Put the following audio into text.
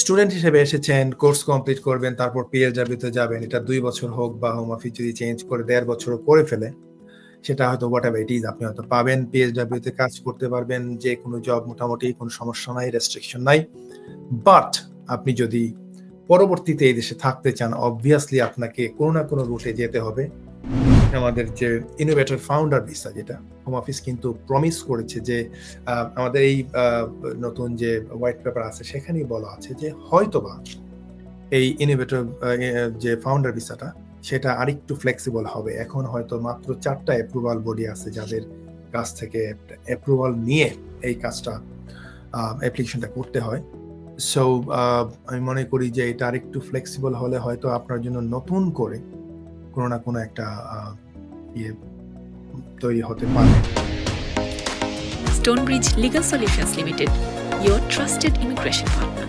Student হিসেবে এসেছেন, course complete করবেন, তারপর পিএলডব্লিউতে যাবেন, এটা দুই বছর হোক বা হোম অফিস যদি চেঞ্জ করে দেড় বছরও করে ফেলে, সেটা হয়তো হোয়াট এভার ইট ইজ আপনি হয়তো পাবেন পিএইচডব্লিউতে কাজ করতে পারবেন, যে কোনো জব মোটামুটি কোনো সমস্যা নাই রেস্ট্রিকশন নাই বাট আপনি যদি পরবর্তীতে এই দেশে থাকতে চান অবভিয়াসলি আপনাকে কোনো না কোনো রুটে যেতে হবে। আমাদের যে ইনোভেটর ফাউন্ডার ভিসা যেটা হোম অফিস কিন্তু প্রমিস করেছে যে আমাদের এই নতুন যে হোয়াইট পেপার আছে সেখানেই বলা আছে যে হয়তোবা এই ইনোভেটর যে ফাউন্ডার ভিসাটা সেটা আরেকটু ফ্লেক্সিবল হবে। এখন হয়তো মাত্র চারটা অ্যাপ্রুভাল বডি আছে যাদের কাছ থেকে অ্যাপ্রুভাল নিয়ে এই কাজটা অ্যাপ্লিকেশনটা করতে হয়। সো আমি মনে করি যে এটা আরেকটু ফ্লেক্সিবল হলে হয়তো আপনার জন্য নতুন করে কোনো না কোনো একটা ইয়ে তৈরি হতে পারে Stonebridge Legal Solutions Limited, your trusted immigration partner.